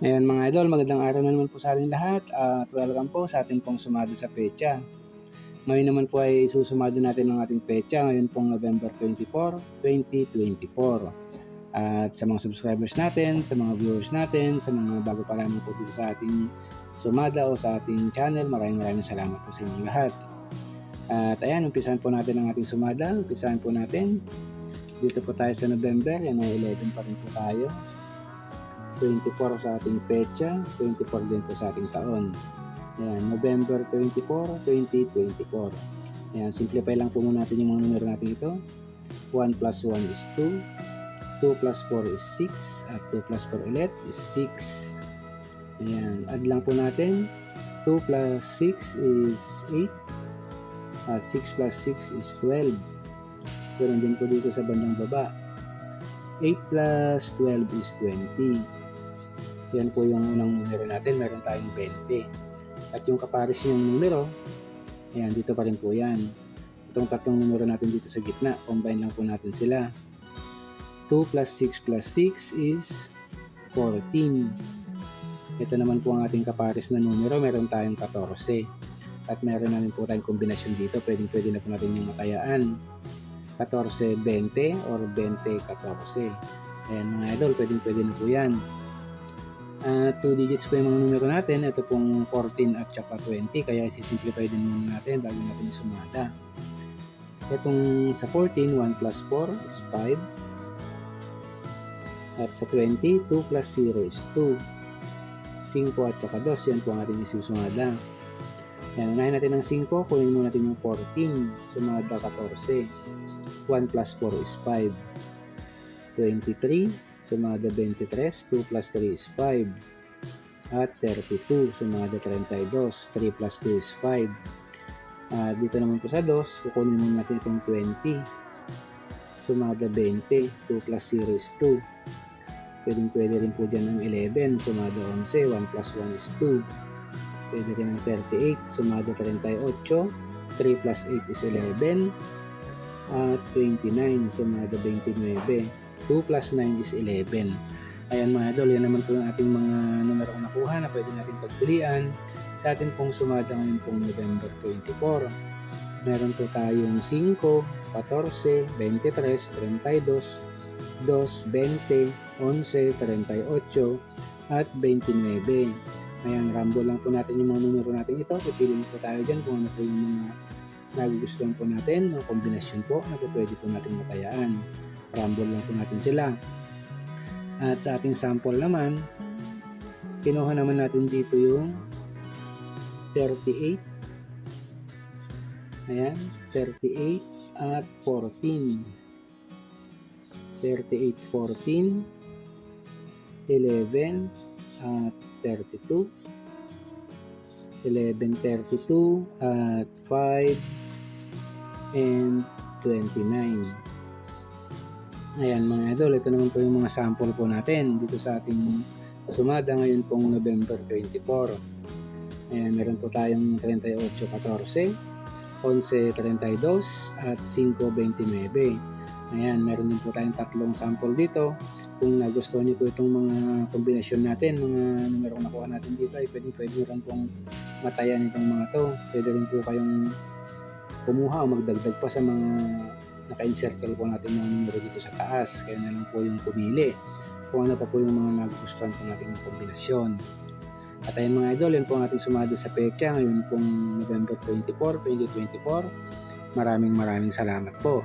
Ayan mga idol, magandang araw na naman po sa ating lahat at welcome po sa ating pong sumado sa pecha. Ngayon naman po ay susumado natin ang ating pecha ngayon pong November 24, 2024. At sa mga subscribers natin, sa mga viewers natin, sa mga bago pa lamang po dito sa ating sumada o sa ating channel, maraming maraming salamat po sa inyong lahat. At ayan, umpisahan po natin ang ating sumada. Umpisahan po natin. Dito po tayo sa November, yan ay 11 pa rin po tayo. 24 sa ating pecha, 24 din po sa ating taon. Ayan, November 24, 2024. Ayan, simplify lang po muna natin yung mga numero natin ito. 1 plus 1 is 2, 2 plus 4 is 6, at 2 plus 4 ulit is 6. Ayan, add lang po natin. 2 plus 6 is 8, at 6 plus 6 is 12. Ganun din po dito sa bandang baba. 8 plus 12 is 20. Yan po yung unang numero natin. Meron tayong 20. At yung kapares yung numero, ayan, dito pa rin po yan. Itong tatlong numero natin dito sa gitna, combine lang po natin sila. 2 plus 6 plus 6 is 14. Ito naman po ang ating kapares na numero. Meron tayong 14. At meron namin po tayong kombinasyon dito. Pwedeng pwede na po natin yung matayaan. 14-20 or 20-14. Ayan mga idol, pwedeng pwede na po yan. At 2 digits po yung mga numero natin. Ito pong 14 at saka 20. Kaya isisimplify din muna natin bago natin sumada. Itong sa 14, 1 plus 4 is 5. At sa 20, 2 plus 0 is 2. 5 at saka 2, yan po ang ating isusumada. Yan, unahin natin ng 5, kunin muna natin yung 14. Sumada 14. 1 plus 4 is 5. 23, sumada 23. 2 plus 3 is 5. At 32, sumada 32. 3 plus 2 is 5. At dito naman po sa 2, kukunin muna natin itong 20. Sumada 20. 2 plus 0 is 2. Pwedeng pwede rin po dyan ng 11. Sumada 11. 1 plus 1 is 2. Pwede rin ng 38. Sumada 38. 3 plus 8 is 11 at 29 sumada 29 2 plus 9 is 11 ayan mga idol yan naman po yung ating mga numero na nakuha na pwede natin pagpilian. Sa ating pong sumada ngayon pong November 24 meron po tayong 5 14 23 32 2 20 11 38 at 29 ayan rambo lang po natin yung mga numero natin ito. Pipiliin po tayo dyan kung ano po yung mga nagugustuhan po natin, ng kombinasyon po na po pwede po natin matayaan. Rumble lang po natin sila. At sa ating sample naman, kinuha naman natin dito yung 38. Ayan, 38 at 14. 38, 14, 11, at 32. 11, 32, at 5, and 29. Ayan mga idol, ito naman po yung mga sample po natin dito sa ating sumada ngayon pong November 24. Ayan, meron po tayong 38-14, 11-32, at 5-29. Ayan, meron din po tayong tatlong sample dito. Kung nagustuhan niyo po itong mga kombinasyon natin, mga numero na nakuha natin dito, ay pwede pwede rin pong matayan itong mga to. Pwede rin po kayong kumuha o magdagdag pa sa mga naka-encircle po natin mga numero dito sa taas. Kaya na lang po yung pumili kung ano pa po yung mga nagustuhan po natin kombinasyon. At ayun mga idol, yan po ang ating sumada sa pecha ngayon pong November 24, 2024. Maraming maraming salamat po.